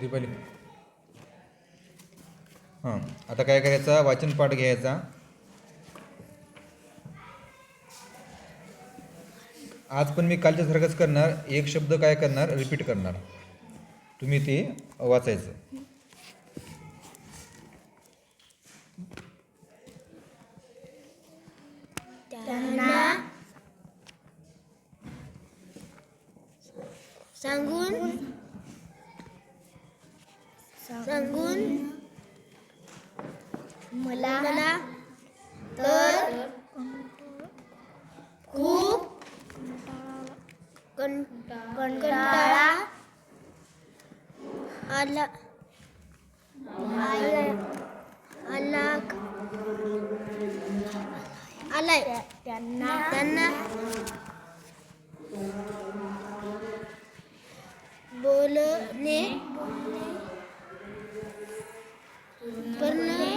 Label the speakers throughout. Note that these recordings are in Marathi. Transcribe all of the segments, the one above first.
Speaker 1: दीपाली. हां आता काय करायचा? वाचन पाठ घ्यायचा. आज पण मी कालच्या सारखंच करणार. एक शब्द काय करणार? रिपीट करणार. तुम्ही ते वाचायचं
Speaker 2: त्यांना सांगून सांगून मला मला तर खूप कं- कंटाळा आला आला आलाय. त्यांना त्यांना बोलणे करणे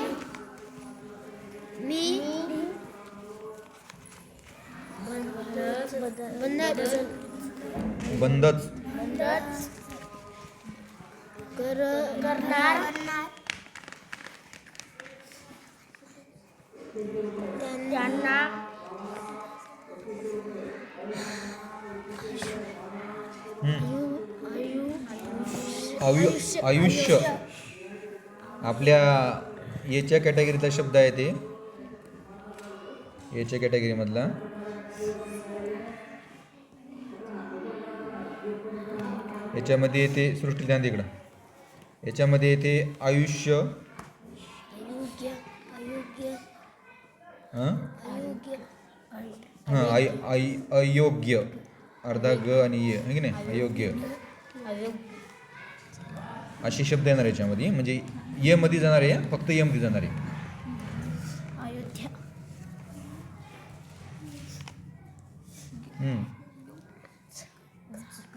Speaker 2: मी बंद
Speaker 1: बंदच.
Speaker 2: बंदच कर करणार. त्यांना.
Speaker 1: आयुष्य. आपल्या याच्या कॅटेगरीतला शब्द आहे ते. याच्या कॅटेगरीमधला याच्यामध्ये येते सृष्टी ध्यान दे इकडं. याच्यामध्ये येते आयुष्य. हां? हां आई आई अयोग्य. अर्धा ग आणि ये है की नाही? अयोग्य. असे शब्द येणार याच्यामध्ये. म्हणजे ये मध्ये जाणार आहे फक्त ये मध्ये जाणार. आहे
Speaker 2: अयोध्या.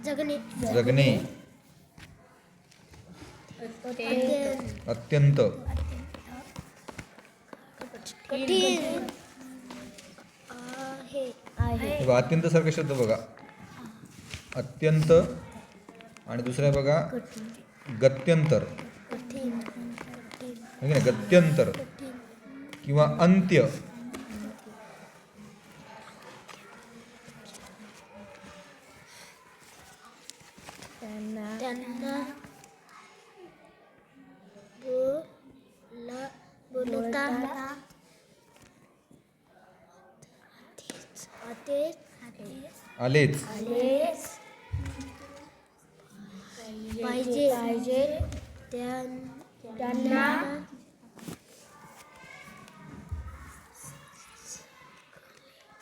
Speaker 2: जगणे
Speaker 1: जगणे.
Speaker 2: अत्यंत.
Speaker 1: अत्यंत.
Speaker 2: कठीण. आहे. आहे.
Speaker 1: बघा, अत्यंत सारखा शब्द बघा. अत्यंत आणि दुसरा बघा गत्यंतर. गत्यंतर. किंवा अंत्य
Speaker 2: त्यांना त्यांना बोला बोलता आतेच
Speaker 1: आलेच.
Speaker 2: आलेच. पाहिजे पाहिजे त्यां- त्यांना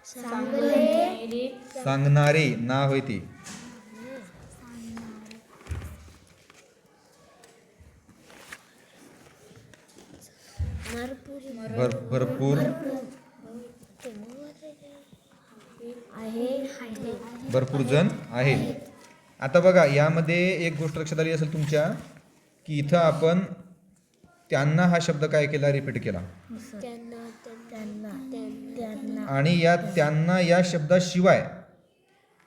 Speaker 2: चांगले
Speaker 1: सांगणारे ना होय ती
Speaker 2: भरपूर
Speaker 1: भर भरपूर
Speaker 2: आहे
Speaker 1: भरपूर जण आहेत आता बघा यामध्ये एक गोष्ट लक्षात आली असेल तुमच्या की इथं आपण त्यांना हा शब्द काय केला? रिपीट केला.
Speaker 2: त्यांना त्यांना त्यांना.
Speaker 1: आणि या त्यांना या शब्दाशिवाय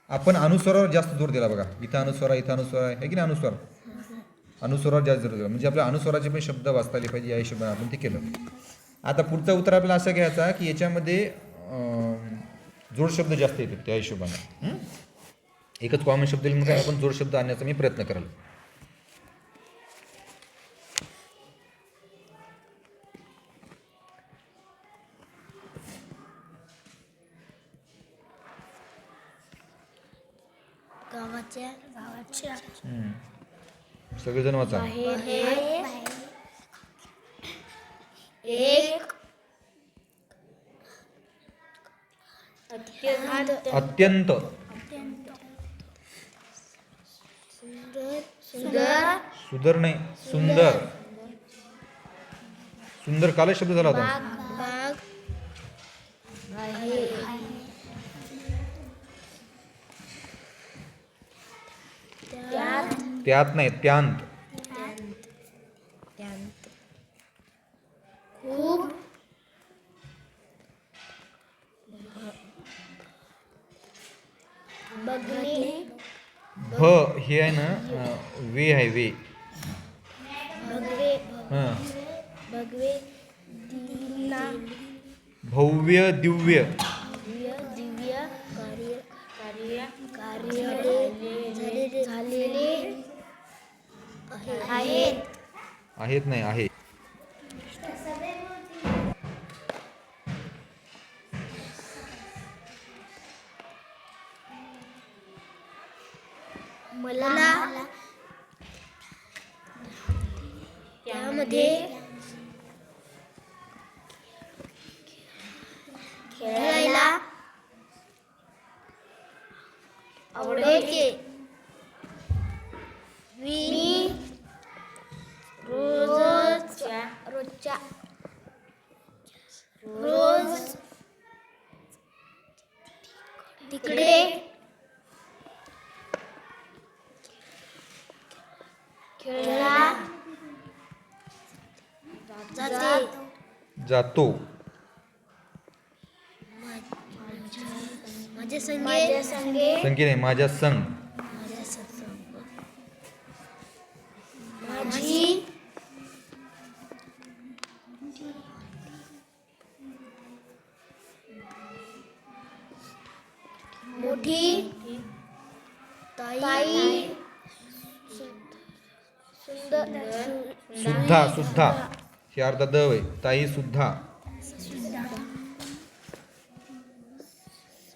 Speaker 1: आपण अनुस्वारावर जास्त जोर दिला बघा. इथं अनुस्वार आहे, इथं अनुस्वार आहे. है की नाही अनुस्वार? अनुस्वारावर जास्त जोर दिला. म्हणजे आपल्या अनुस्वाराचे पण शब्द वाचता आले पाहिजे या हिशोबाने आपण ते केलं. आता पुढचा उत्तर आपल्याला असा घ्यायचा की याच्यामध्ये जोड शब्द जास्त येतात त्या हिशोबाने? एकच कॉमन शब्द लिहून काय आपण जोड शब्द आणण्याचा मी प्रयत्न कराल हं. सगळेजण वाचा.
Speaker 2: एक अत्यंत
Speaker 1: अत्यंत
Speaker 2: सुंदर. सुंदर
Speaker 1: नाही सुंदर. सुंदर कालच शब्द झाला होता.
Speaker 2: त्यात
Speaker 1: नाही त्यांत
Speaker 2: खूप
Speaker 1: आहे वे. आहे वे हां.
Speaker 2: भगवे दिना.
Speaker 1: भव्य दिव्य.
Speaker 2: दिव्य दिव्य कार्य कार्य कार्य झालेले झालेले आहेत.
Speaker 1: आहेत नाही आहे
Speaker 2: तिकडे. खेळला. जाते.
Speaker 1: जातो.
Speaker 2: माझ्या संगे. संगे
Speaker 1: नाही माझ्या संग. अर्धा दव आहे ताई सुद्धा.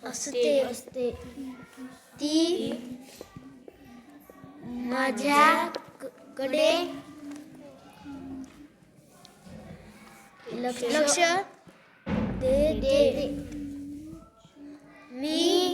Speaker 2: असते असते. ती माझ्या क- कडे लक्ष लक्ष दे दे. मी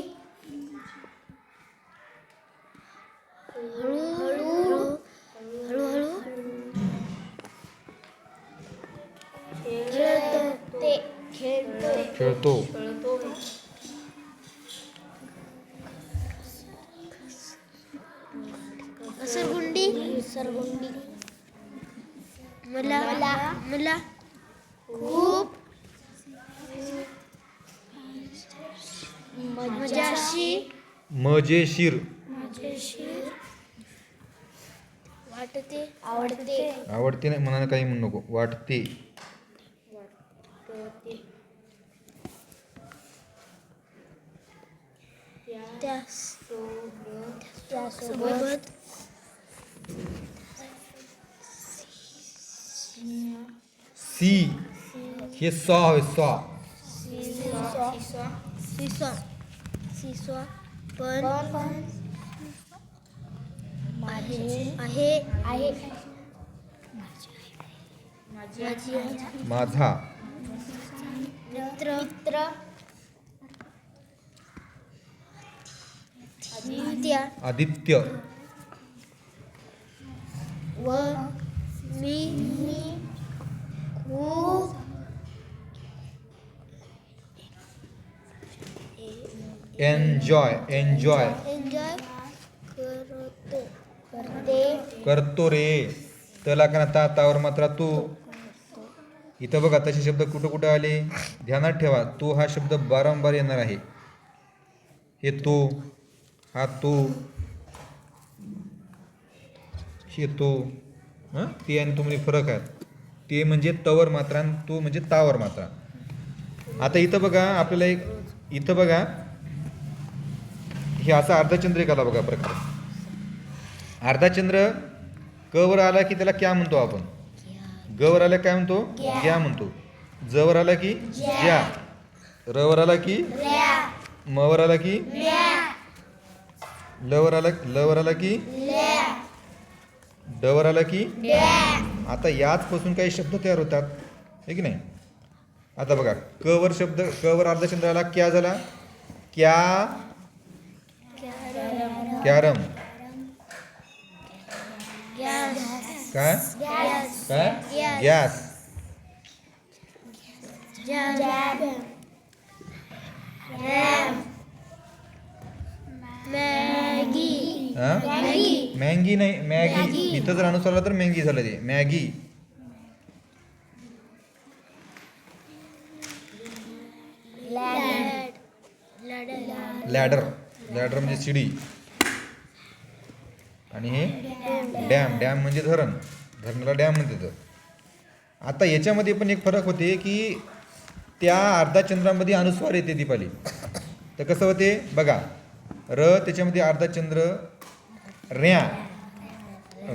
Speaker 2: मजाशी
Speaker 1: मजेशीर.
Speaker 2: मजेशीर वाटते. आवडते.
Speaker 1: आवडते नाही मनाने काही म्हणू नको. वाटते.
Speaker 2: त्यास त्यासोबत
Speaker 1: सी. हे सॉ आहे सॉ.
Speaker 2: सिसो सिसो पण आहे. आहे. आहे. माझी
Speaker 1: माझा.
Speaker 2: मित्र. मित्र. आदित्य.
Speaker 1: आदित्य.
Speaker 2: व मी मी खूप
Speaker 1: एन्जॉय एन्जॉय
Speaker 2: एन्जॉय करतो. करते.
Speaker 1: करतो रे. तला का ता तावर मात्र तू. इथं बघा तसे शब्द कुठं कुठं आले? ध्यानात ठेवा. तो हा शब्द वारंवार येणार आहे. हे तो हा तो. हे तो. हं? ते आणि तो म्हणजे फरक आहे. ते म्हणजे तवर मात्रा आणि तो म्हणजे तावर मात्रा आता इथं बघा आपल्याला एक इथं बघा. हे असा अर्धचंद्र एक आला बघा प्रकार. अर्धाचंद्र क वर आला की त्याला क्या म्हणतो आपण? ग वर आला काय म्हणतो? ग्या. म्हणतो. ज वर आला की ज्या र वर आला की म वर आला की ल वर आला ल वर आला की ड वर आला की आता याच पासून काही शब्द तयार होतात. हे की नाही? आता बघा क वर शब्द क वर अर्धचंद्र आला क्या झाला? क्या कॅरम
Speaker 2: गॅस
Speaker 1: काय काय गॅस
Speaker 2: मॅगी
Speaker 1: नाही मॅगी. इथं जर अनुसार आलं तर मॅगी झालं ते. Maggi
Speaker 2: lad lad
Speaker 1: ladder ladder म्हणजे शिडी. आणि हे डॅम डॅम म्हणजे धरण. धरणाला डॅम म्हणते तर आता याच्यामध्ये पण एक फरक होते की त्या अर्धा चंद्रामध्ये अनुस्वार येते दीपाली. तर कसं होते? बघा र त्याच्यामध्ये अर्धा चंद्र रॅ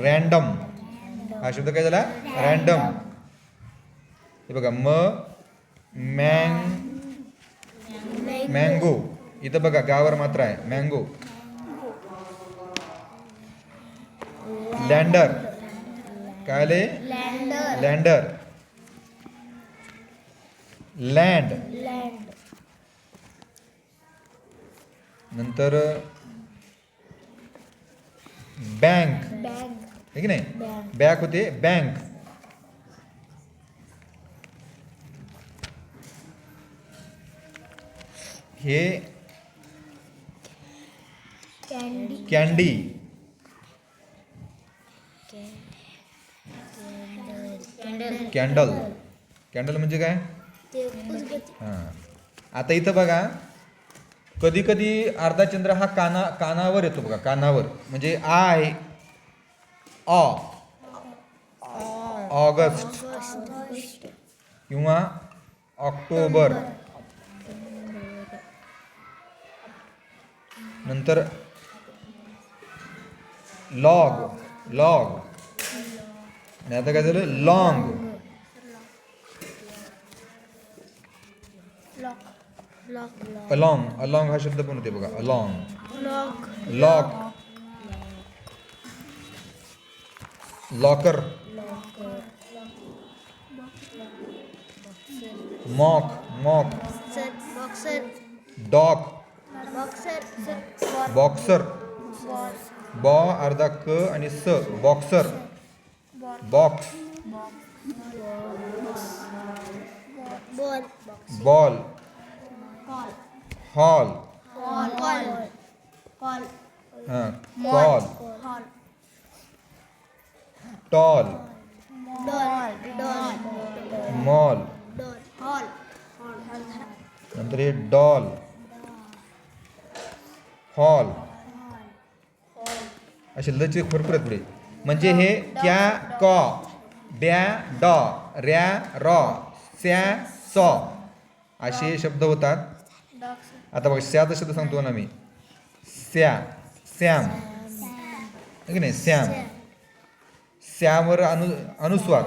Speaker 1: रॅन्डम हा शब्द काय झाला? रॅन्डम हे बघा म मँग मँगो. इथं बघा गावर मात्र आहे मँगो. लँडर काय आले
Speaker 2: लँडर
Speaker 1: लँड नंतर बँक आहे की नाही?
Speaker 2: बँक
Speaker 1: बॅक होते बँक हे
Speaker 2: कॅन्डी कॅन्डल.
Speaker 1: कॅन्डल. म्हणजे काय? हां. आता इथं बघा कधी कधी अर्धाचंद्र हा काना कानावर येतो बघा कानावर. म्हणजे आय ऑ ऑगस्ट. किंवा ऑक्टोबर. नंतर लॉग लॉग. आणि आता काय झालं? लॉंग अलॉंग अलॉंग हा शब्द पण होते बघा. Along
Speaker 2: lock
Speaker 1: lock locker mock mock dock
Speaker 2: boxer
Speaker 1: boxer बॉ अर्धा क आणि स boxer box
Speaker 2: ball
Speaker 1: hall
Speaker 2: call call
Speaker 1: हां call
Speaker 2: hall
Speaker 1: tall
Speaker 2: doll doll
Speaker 1: mall नंतर हे डॉल हॉल असे लचे भरपूर आहेत पुढे. म्हणजे हे क्या कॉ ड्या डॉ रॅ रॉ स्या सॉ. असे शब्द होतात. आता बघा स्याचा शब्द सांगतो ना मी. स्या सॅम की नाही? सॅम सॅमवर अनु अनुस्वार.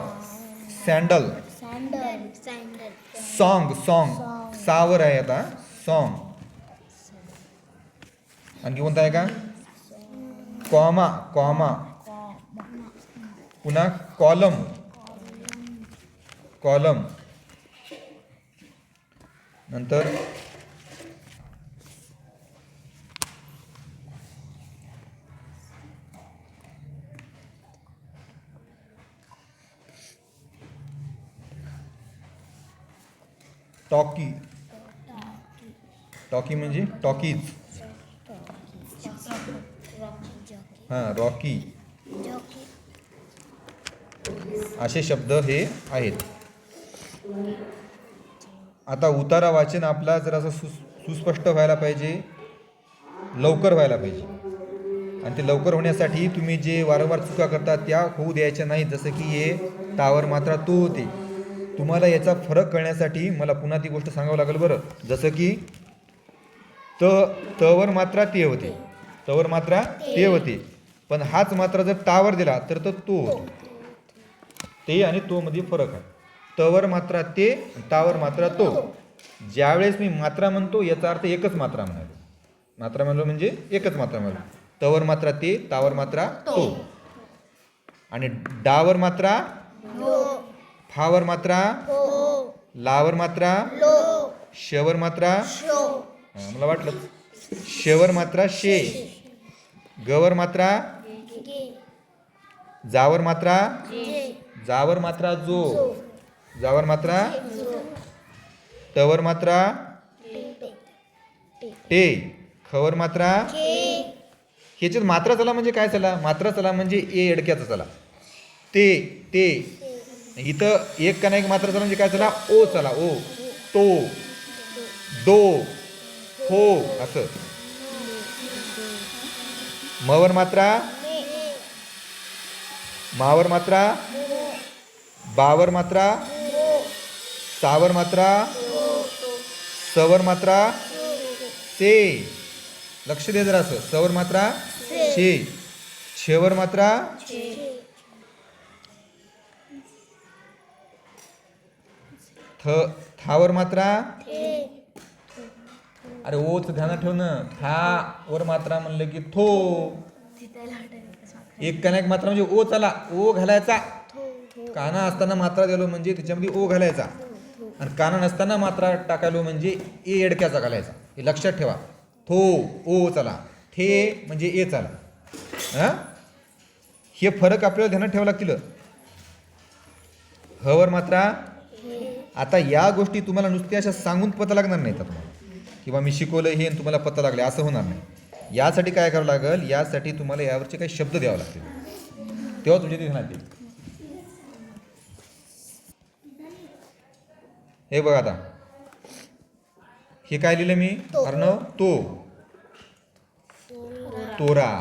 Speaker 1: Sandal
Speaker 2: sandal sandal
Speaker 1: song song. सावर आहे आता. सॉन्ग. आणखी कोणता आहे का? Comma comma. पुन्हा कॉलम कॉलम। नंतर टॉकी। टॉकी म्हणजे टॉकीज। हाँ रॉकी। असे शब्द हे आहेत. आता उतारा वाचन आपला जर असं सु सुस्पष्ट व्हायला पाहिजे लवकर व्हायला पाहिजे. आणि ते लवकर होण्यासाठी तुम्ही जे वारंवार चुका करता त्या होऊ द्यायच्या नाहीत. जसं की हे तावर मात्रा तो होते. तुम्हाला याचा फरक कळण्यासाठी मला पुन्हा ती गोष्ट सांगावं लागेल बरं. जसं की त तवर मात्रा ते होते. तवर मात्रा ते होते. पण हाच मात्रा जर तावर दिला तर तो तो होतो. ते आणि तो मध्ये फरक आहे. तवर मात्रा ते तावर मात्रा तो. ज्यावेळेस मी मात्रा म्हणतो याचा अर्थ एकच मात्रा म्हणालो मात्रा म्हणलो म्हणजे एकच मात्रा म्हणलो तवर मात्रा ते तावर मात्रा तो. आणि डावर मात्रा फावर मात्रा लावर मात्रा शवर मात्रा मला वाटलं. शेवर मात्रा शे. गवर मात्रा जावर मात्रा जावर मात्रा जो. जावर मात्रा? तवर मात्रा?
Speaker 2: टे.
Speaker 1: खवर मात्रा? ह्याच्यात मात्रा चला म्हणजे काय चला? मात्रा चला म्हणजे ए अडक्याचा चला. ते ते. इथं एक का नाही मात्रा चला म्हणजे काय चला? ओ चला ओ. तो. दो. हो. असं. मवर मात्रा? मावर मात्रा? बावर मात्रा सावर मात्रा सवर मात्रा से. लक्ष दे जरा असं. सवर मात्रा शे शेवर मात्रा थ. थावर मात्रा अरे ओच ध्यानात ठेव ना. था वर मात्रा म्हणलं की थो. एक कनेक मात्रा म्हणजे ओ चला. ओ घालायचा. काना असताना मात्रा दिलो म्हणजे त्याच्यामध्ये ओ घालायचा. आणि काना नसताना मात्रा टाकायलो म्हणजे ए एडक्याचा घालायचा. हे लक्षात ठेवा. थो ओ चला. ठे म्हणजे ए चला. हा? हे फरक आपल्याला ध्यानात ठेवा लागतील. हवर मात्रा. आता या गोष्टी तुम्हाला नुसत्या अशा सांगून पता लागणार नाहीत तुम्हाला. किंवा मी शिकवलं हे आणि तुम्हाला पत्ता लागले असं होणार नाही. यासाठी काय करावं लागेल? यासाठी तुम्हाला यावरचे काही शब्द द्यावे लागतील. तेव्हा तुमच्या ध्यानात येईल. हे बघा आता. हे काय लिहिलं मी? अर्णव तो. तोरा.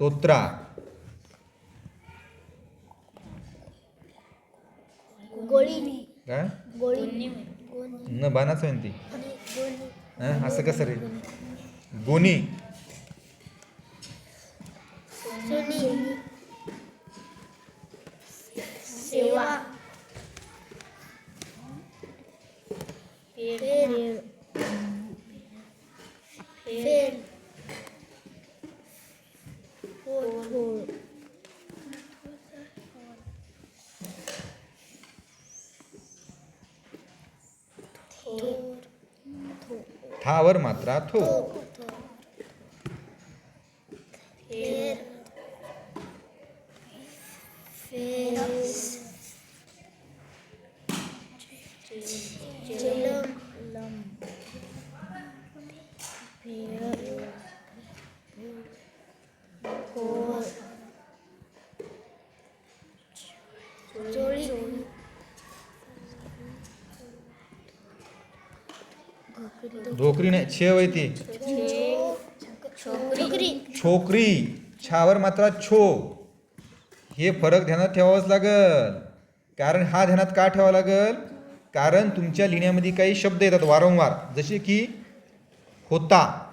Speaker 1: तोत्रा. काय न बाणाच आहे ती हं? असं कसं रे? गोनी थावर मात्रा थो ढोकरी नाही छेव आहे ती.
Speaker 2: छोकरी
Speaker 1: छोकरी. छावर मात्रा छो. हे फरक ध्यानात ठेवावंच लागल. कारण हा ध्यानात का ठेवावा लागल? कारण तुमच्या लिहिण्यामध्ये काही शब्द येतात वारंवार. जसे की होता.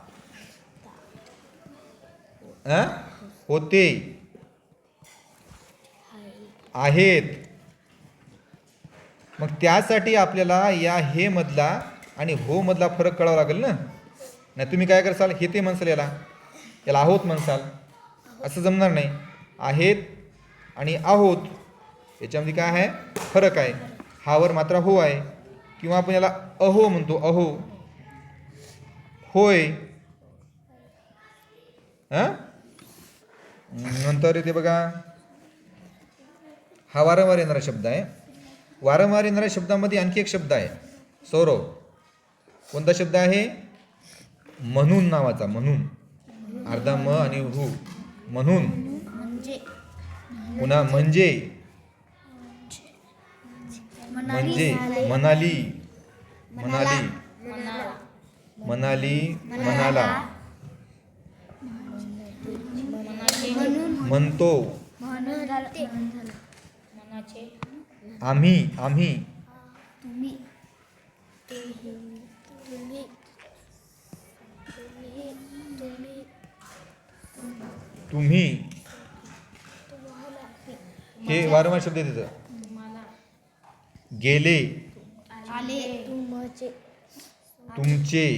Speaker 1: अं? होते. आहेत. मग त्यासाठी आपल्याला या हे मधला आणि हो मधला फरक कळावा लागेल ना? नाही तुम्ही काय करसाल? हे ते म्हणसाल याला. याला आहोत म्हणसाल. असं जमणार नाही. आहेत आणि आहोत. याच्यामध्ये काय आहे? फरक आहे. हावर मात्र हो आहे. किंवा आपण याला अहो म्हणतो. अहो. होय. नंतर येते बघा. हा वारंवार येणारा शब्द आहे. वारंवार येणाऱ्या शब्दामध्ये आणखी एक शब्द आहे. सौरव. कोणता शब्द आहे? म्हणून नावाचा म्हणून. अर्धा म आणि हु. म्हणून.
Speaker 2: म्हणजे.
Speaker 1: पुन्हा म्हणजे. म्हणजे म्हणाली म्हणाली म्हणाली म्हणाला म्हणतो.
Speaker 2: म्हणते
Speaker 1: आम्ही आम्ही.
Speaker 2: तुम्ही? तुम्ही तुम्ही तुम्ही
Speaker 1: तुम्ही
Speaker 2: तुम्हाला
Speaker 1: हे वारंवार शब्द तिथं. गेले.
Speaker 2: आले. तुमचे.
Speaker 1: तुमचे.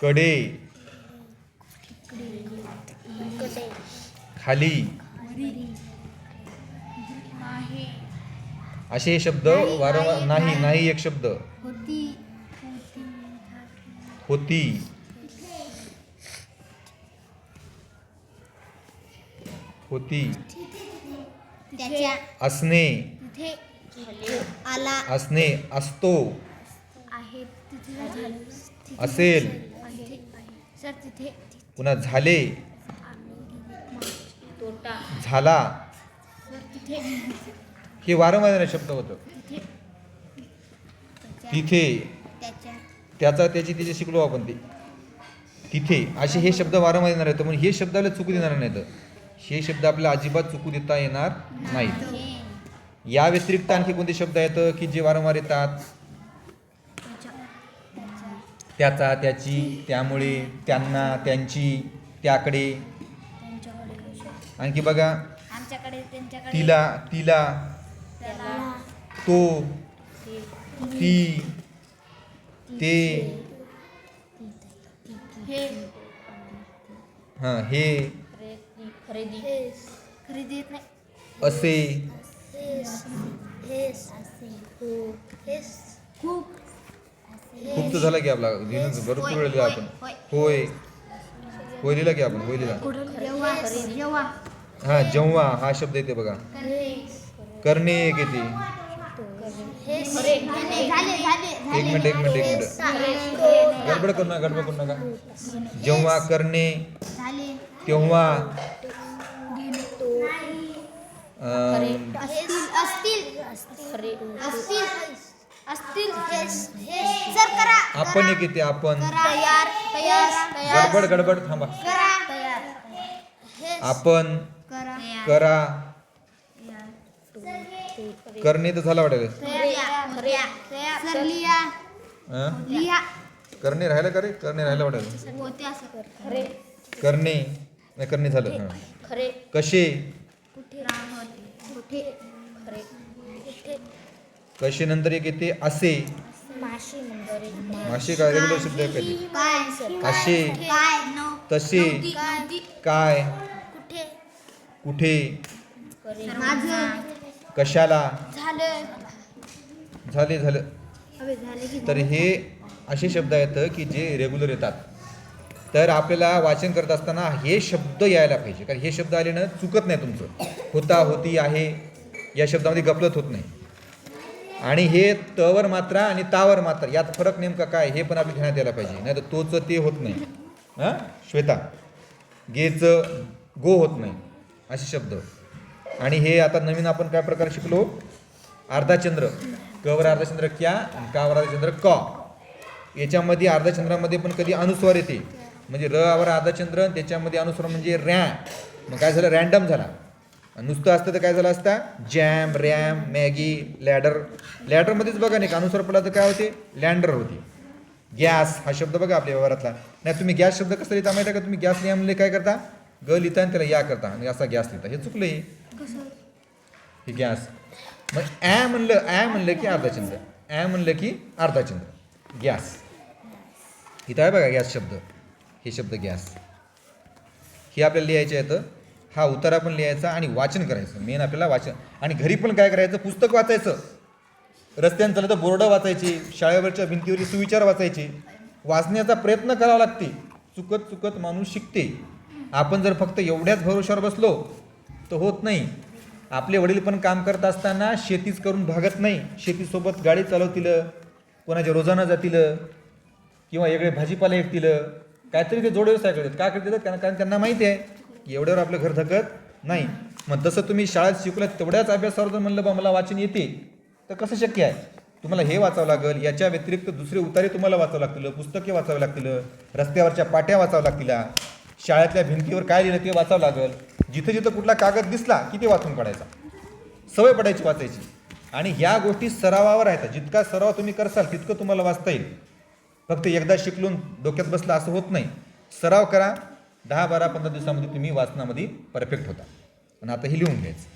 Speaker 1: कडे.
Speaker 2: कडे.
Speaker 1: खाली.
Speaker 2: आहे.
Speaker 1: असे हे शब्द वारंवार नाही नाही एक शब्द.
Speaker 2: होती
Speaker 1: होती होती.
Speaker 2: त्याच्या
Speaker 1: असणे.
Speaker 2: तिथे आला.
Speaker 1: असणे असतो.
Speaker 2: आहे तिथे झालं
Speaker 1: असेल.
Speaker 2: आहे सर तिथे
Speaker 1: पुन्हा झाले.
Speaker 2: तोटा.
Speaker 1: झाला.
Speaker 2: सर तिथे
Speaker 1: हे वारंवार येणारे शब्द होतं.
Speaker 2: तिथे
Speaker 1: त्याचा त्याची तिचे शिकलो आपण ते. तिथे असे हे शब्द वारंवार येणार आहेत. म्हणून हे शब्द आपल्याला चुकू देणार नाहीत. हे शब्द आपल्याला अजिबात चुकू देता येणार नाहीत. या व्यतिरिक्त आणखी कोणते शब्द आहेत की जे वारंवार येतात? त्याचा त्याची त्यामुळे त्यांना त्यांची त्याकडे. आणखी बघा. तिला तिला. तो ती ते
Speaker 2: हे.
Speaker 1: हां हे.
Speaker 2: खरेदी.
Speaker 1: असे.
Speaker 2: खूप.
Speaker 1: खूप तर झाला की आपला भरपूर वेळ आपण. होय. होय. लिहिला की आपण होय लिहिला. हा जेव्हा हा शब्द येते बघा. करणे
Speaker 2: झाले
Speaker 1: एक मिनिट एक मिनिट एक मिनिट. गडबड करू नका गडबड करू नका. जेव्हा करणे तेव्हा अं,
Speaker 2: असतील असतील. असतील. असतील. सर करा.
Speaker 1: आपण एक येते आपण?
Speaker 2: तयार तयार
Speaker 1: गडबड गडबड थांबा.
Speaker 2: करा. तयार.
Speaker 1: आपण
Speaker 2: करा.
Speaker 1: करा. करणे तर झाला वाटेल. हं? करणे राहिलं का रे? करणे राहिलं वाटेल.
Speaker 2: होते असं खरे
Speaker 1: करणे. नाही करणे झालं.
Speaker 2: खरे.
Speaker 1: कसे
Speaker 2: कुठे कुठे? खरे. कुठे?
Speaker 1: कसे नंतर एक येते असे. मासे काय रेग्युलर शब्द आहे कधी? तसे
Speaker 2: काय?
Speaker 1: काय?
Speaker 2: कुठे?
Speaker 1: कुठे?
Speaker 2: माझं
Speaker 1: कशाला?
Speaker 2: झालं.
Speaker 1: झाले तर हे असे शब्द आहेत की जे रेग्युलर येतात. तर आपल्याला वाचन करत असताना हे शब्द यायला पाहिजे. कारण हे शब्द आले ना चुकत नाही तुमचं. होता होती आहे या शब्दामध्ये गपलत होत नाही. आणि हे तवर मात्रा आणि तावर मात्रा यात फरक नेमका काय हे पण आपल्या ध्यानात यायला पाहिजे. नाही तर तोचं ते होत नाही. हां? श्वेता. गेचं गो होत नाही. असे शब्द. आणि हे आता नवीन आपण काय प्रकार शिकलो? अर्धाचंद्र. कवर अर्धाचंद्र क्या? कावर अर्धाचंद्र क. याच्यामध्ये अर्धचंद्रामध्ये पण कधी अनुस्वार येते. म्हणजे र आवर अर्धाचंद्र त्याच्यामध्ये अनुस्वार म्हणजे रॅ मग काय झालं? रॅन्डम झाला. नुसतं असतं तर काय झालं असता? Jam ram Maggi ladder. लॅडरमध्येच बघा नाही का अनुस्वार पडला तर काय होते? लँडर होते. गॅस हा शब्द बघा आपल्या व्यवहारातला. नाही तुम्ही गॅस शब्द कसं लिहिता माहिती आहे का? तुम्ही गॅस लिहा काय करता? ग लिहिता आणि त्याला या करता. आणि असा गॅस लिहिता. हे चुकलं हे हे गॅस. मग ॲ म्हणलं ॲ म्हणलं की अर्धाचंद्र. ॲ म्हणलं की अर्धाचंद्र. गॅस. इथं आहे बघा गॅस शब्द. हे शब्द गॅस. हे आपल्याला लिहायचे आहेत हा उतारा पण लिहायचा आणि वाचन करायचं. मेन आपल्याला वाचन. आणि घरी पण काय करायचं? पुस्तक वाचायचं. रस्त्यानं चाललं तर बोर्ड वाचायचे शाळेवरच्या भिंतीवरचे सुविचार वाचायचे. वाचण्याचा प्रयत्न करावा लागते. चुकत चुकत माणूस शिकते. आपण जर फक्त एवढ्याच भरोशावर बसलो तर होत नाही. आपले वडील पण काम करत असताना शेतीच करून भागत नाही. शेतीसोबत गाडी चालवतील कोणाच्या रोजानं जातील किंवा वेगळे भाजीपाला एकतील काहीतरी ते जोड व्यवसाय करतात का करतात कारण कारण त्यांना माहिती आहे एवढ्यावर आपलं घर धकत नाही. मग जसं तुम्ही शाळेत शिकलात तेवढ्याच अभ्यासावर जर म्हणलं बा मला वाचन येते तर कसं शक्य आहे? तुम्हाला हे वाचावं लागेल याच्या व्यतिरिक्त दुसरे उतारे तुम्हाला वाचावं लागतील पुस्तके वाचावी लागतील रस्त्यावरच्या पाट्या वाचाव्या लागतील. शाळेतल्या भिंतीवर काय लिहिलं ते वाचावं लागेल. जिथं जिथं कुठला कागद दिसला की ते वाचून काढायचा. सवय पडायची वाचायची. आणि ह्या गोष्टी सरावावर आहेत. जितका सराव तुम्ही करसाल तितकं तुम्हाला वाचता येईल. फक्त एकदा शिकलून डोक्यात बसला असं होत नाही. सराव करा. दहा बारा पंधरा दिवसामध्ये तुम्ही वाचनामध्ये परफेक्ट होता. आणि आता हे लिहून घ्यायचं.